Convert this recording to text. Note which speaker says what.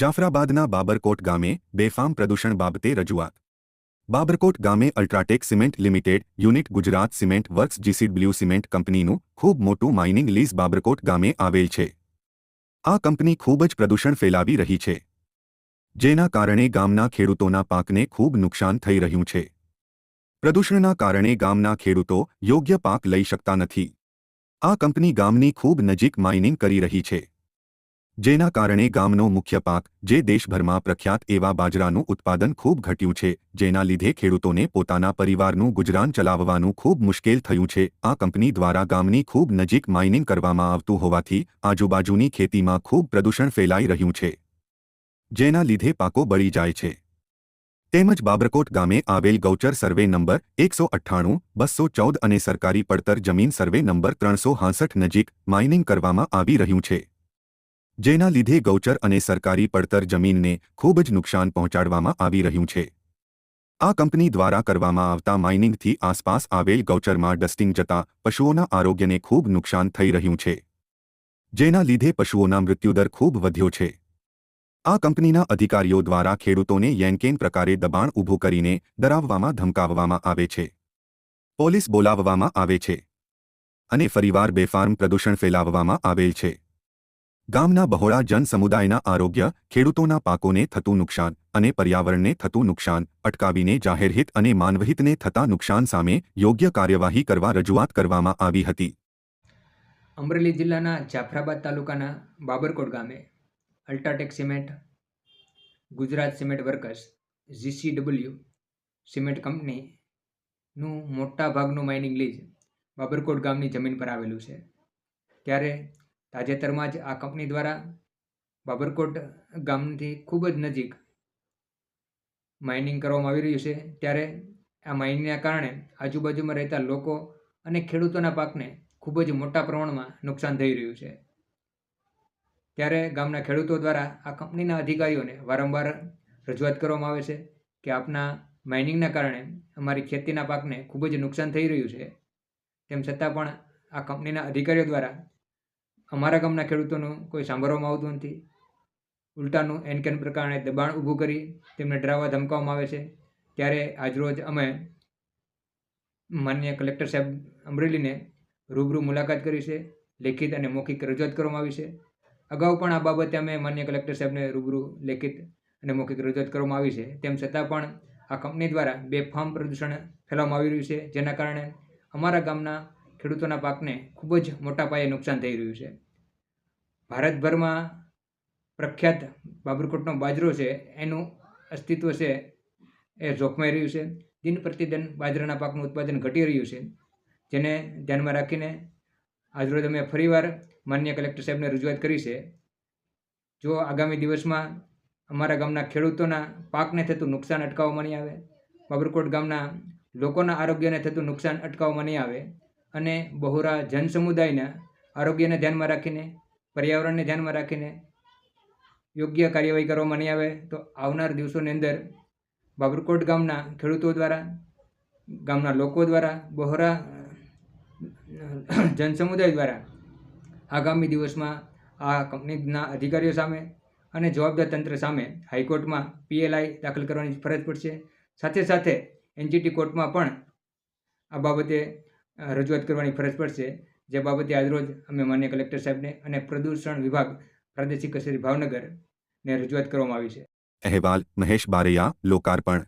Speaker 1: જાફરાબાદના બાબરકોટ ગામે બેફામ પ્રદૂષણ બાબતે રજૂઆત. બાબરકોટ ગામે UltraTech cement limited unit Gujarat cement works GCW cement કંપનીનું ખૂબ મોટું માઇનિંગ લીઝ બાબરકોટ ગામે આવેલ છે. આ કંપની ખૂબ જ પ્રદૂષણ ફેલાવી રહી છે. જેના કારણે ગામના ખેડૂતોના પાકને ખૂબ નુકસાન થઈ રહ્યું છે. પ્રદૂષણના કારણે ગામના ખેડૂતો યોગ્ય પાક લઈ શકતા નથી. આ કંપની ગામની ખૂબ નજીક માઇનિંગ કરી રહી છે. જેના કારણે ગામનો મુખ્ય પાક, જે દેશભરમાં પ્રખ્યાત એવા બાજરાનું ઉત્પાદન ખૂબ ઘટ્યું છે, જેના લીધે ખેડૂતોને પોતાના પરિવારનું ગુજરાન ચલાવવાનું ખૂબ મુશ્કેલ થયું છે. આ કંપની દ્વારા ગામની ખૂબ નજીક માઇનિંગ કરવામાં આવતું હોવાથી આજુબાજુની ખેતીમાં ખૂબ પ્રદૂષણ ફેલાઈ રહ્યું છે, જેના લીધે પાકો બળી જાય છે. તેમજ બાબરકોટ ગામે આવેલ ગૌચર સર્વે નંબર એકસો અઠ્ઠાણું, બસો ચૌદ અને સરકારી પડતર જમીન સર્વે નંબર ત્રણસો હાંસઠ નજીક માઇનિંગ કરવામાં આવી રહ્યું છે. જેના લીધે ગૌચર અને સરકારી પડતર જમીનને ખૂબ જ નુકસાન પહોંચાડવામાં આવી રહ્યું છે. આ કંપની દ્વારા કરવામાં આવતા માઇનિંગથી આસપાસ આવેલ ગૌચરમાં ડસ્ટિંગ જતા પશુઓના આરોગ્યને ખૂબ નુકસાન થઈ રહ્યું છે. જેના લીધે પશુઓના મૃત્યુદર ખૂબ વધ્યો છે. આ કંપનીના અધિકારીઓ દ્વારા ખેડૂતોને યેનકેન પ્રકારે દબાણ ઊભું કરીને ડરાવવામાં ધમકાવવામાં આવે છે. પોલીસ બોલાવવામાં આવે છે. અને ફરીવાર બેફાર્મ પ્રદૂષણ ફેલાવવામાં આવેલ છે. ગામના બહોળા જનસમુદાયના આરોગ્ય, ખેડૂતોના પાકોને થતું નુકસાન અને પર્યાવરણને થતું નુકસાન અટકાવીને જાહેરહિત અને માનવહિતને થતા નુકસાન સામે યોગ્ય કાર્યવાહી કરવા રજૂઆત કરવામાં આવી હતી.
Speaker 2: અમરેલી જિલ્લાના જાફરાબાદ તાલુકાના બાબરકોટ ગામે UltraTech cement, Gujarat cement workers GCW cement કંપનીનું મોટા ભાગનું માઇનિંગ લીઝ બાબરકોટ ગામની જમીન પર આવેલું છે. ત્યારે તાજેતરમાં જ આ કંપની દ્વારા બાબરકોટ ગામથી ખૂબ જ નજીક માઇનિંગ કરવામાં આવી રહ્યું છે. ત્યારે આ માઇનિંગના કારણે આજુબાજુમાં રહેતા લોકો અને ખેડૂતોના પાકને ખૂબ જ મોટા પ્રમાણમાં નુકસાન થઈ રહ્યું છે. ત્યારે ગામના ખેડૂતો દ્વારા આ કંપનીના અધિકારીઓને વારંવાર રજૂઆત કરવામાં આવે છે કે આપના માઇનિંગના કારણે અમારી ખેતીના પાકને ખૂબ જ નુકસાન થઈ રહ્યું છે. તેમ છતાં પણ આ કંપનીના અધિકારીઓ દ્વારા અમારા ગામના ખેડૂતોનું કોઈ સાંભળવામાં આવતું નથી. ઉલટાનું એનકેન પ્રકારે દબાણ ઊભું કરી તેમને ડરાવવા ધમકાવવામાં આવે છે. ત્યારે આજરોજ અમે માન્ય કલેક્ટર સાહેબ અમરેલીને રૂબરૂ મુલાકાત કરી છે. લેખિત અને મૌખિક રજૂઆત કરવામાં આવી છે. અગાઉ પણ આ બાબતે અમે માન્ય કલેક્ટર સાહેબને રૂબરૂ લેખિત અને મૌખિક રજૂઆત કરવામાં આવી છે. તેમ છતાં પણ આ કંપની દ્વારા બેફામ પ્રદૂષણ ફેલાવવામાં આવી રહ્યું છે. જેના કારણે અમારા ગામના ખેડૂતોના પાકને ખૂબ જ મોટા પાયે નુકસાન થઈ રહ્યું છે. ભારતભરમાં પ્રખ્યાત બાબરકોટનો બાજરો છે, એનું અસ્તિત્વ છે, એ જોખમાઈ રહ્યું છે. દિન પ્રતિદિન બાજરાના પાકનું ઉત્પાદન ઘટી રહ્યું છે. જેને ધ્યાનમાં રાખીને આજરોજ અમે ફરીવાર માન્ય કલેક્ટર સાહેબને રજૂઆત કરી છે. જો આગામી દિવસમાં અમારા ગામના ખેડૂતોના પાકને થતું નુકસાન અટકાવવામાં નહીં આવે, બાબરકોટ ગામના લોકોના આરોગ્યને થતું નુકસાન અટકાવવામાં નહીં આવે અને બહોરા જનસમુદાયના આરોગ્યને ધ્યાનમાં રાખીને, પર્યાવરણને ધ્યાનમાં રાખીને યોગ્ય કાર્યવાહી કરવામાં નહીં આવે, તો આવનાર દિવસોની અંદર બાબરકોટ ગામના ખેડૂતો દ્વારા, ગામના લોકો દ્વારા, બહોરા જનસમુદાય દ્વારા આગામી દિવસમાં આ કંપનીના અધિકારીઓ સામે અને જવાબદાર તંત્ર સામે હાઈકોર્ટમાં પીએલઆઈ દાખલ કરવાની ફરજ પડશે. સાથે સાથે એનજીટી કોર્ટમાં પણ આ બાબતે રજૂઆત કરવાની ફરજ પડશે. જે બાબતે આજરોજ અમે માન્ય કલેક્ટર સાહેબને અને પ્રદૂષણ વિભાગ પ્રાદેશિક કચેરી ભાવનગરને રજૂઆત કરવામાં આવી છે.
Speaker 1: અહેવાલ મહેશ બારૈયા, લોકાર્પણ.